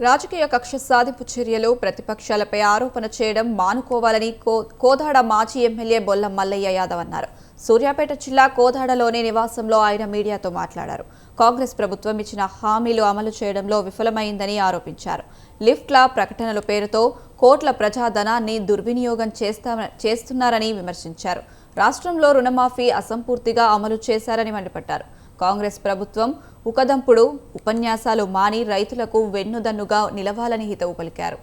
రాజకీయ కక్ష సాధింపు చర్యలు ప్రతిపక్షాలపై ఆరోపణ చేయడం మానుకోవాలని కో- కోదాడ మాజీ ఎమ్మెల్యే బొల్లం మల్లయ్య యాదవ్ అన్నారు. సూర్యాపేట జిల్లా కోదాడలోని నివాసంలో ఆయన మీడియాతో మాట్లాడారు. కాంగ్రెస్ ప్రభుత్వం ఇచ్చిన హామీలు అమలు చేయడంలో విఫలమైందని ఆరోపించారు. లిఫ్ట్ల ప్రకటనల పేరుతో కోట్ల ప్రజాధనాన్ని దుర్వినియోగం చేస్తా చేస్తున్నారని విమర్శించారు. రాష్ట్రంలో రుణమాఫీ అసంపూర్తిగా అమలు చేశారని మండిపడ్డారు. కాంగ్రెస్ ప్రభుత్వం ఉకదంపుడు ఉపన్యాసాలు మాని రైతులకు వెన్నుదన్నుగా నిలవాలని హితవు పలికారు.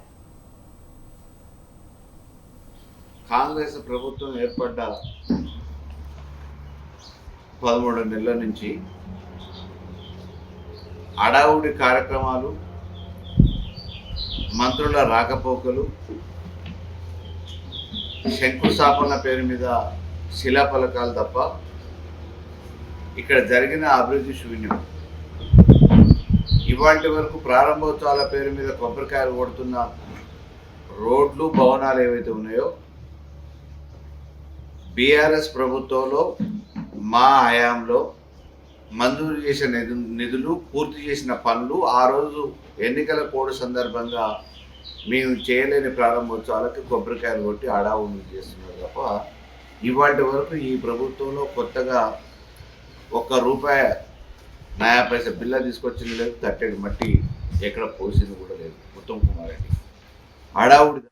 కాంగ్రెస్ ప్రభుత్వం ఏర్పడ్డ పదమూడు నెలల నుంచి అడావుడి కార్యక్రమాలు మంత్రుల రాకపోకలు శంకుస్థాపన పేరు మీద శిలాఫలకాలు తప్ప ఇక్కడ జరిగిన అభివృద్ధి శూన్యం. ఇవాటి వరకు ప్రారంభోత్సవాల పేరు మీద కొబ్బరికాయలు కొడుతున్న రోడ్లు భవనాలు ఏవైతే ఉన్నాయో బీఆర్ఎస్ ప్రభుత్వంలో మా హయాంలో మంజూరు చేసిన నిధు నిధులు పూర్తి చేసిన పనులు ఆ రోజు ఎన్నికల కోడ్ సందర్భంగా మేము చేయలేని ప్రారంభోత్సవాలకి కొబ్బరికాయలు కొట్టి అడావులు చేస్తున్నారు తప్ప ఇవాటి వరకు ఈ ప్రభుత్వంలో కొత్తగా ఒక్క రూపాయి నయా పైసా బిల్ల తీసుకొచ్చింది లేదు తట్టేది మట్టి ఎక్కడ పోసింది కూడా లేదు. ఉత్తమ్ కుమారెడ్డి రెడ్డి.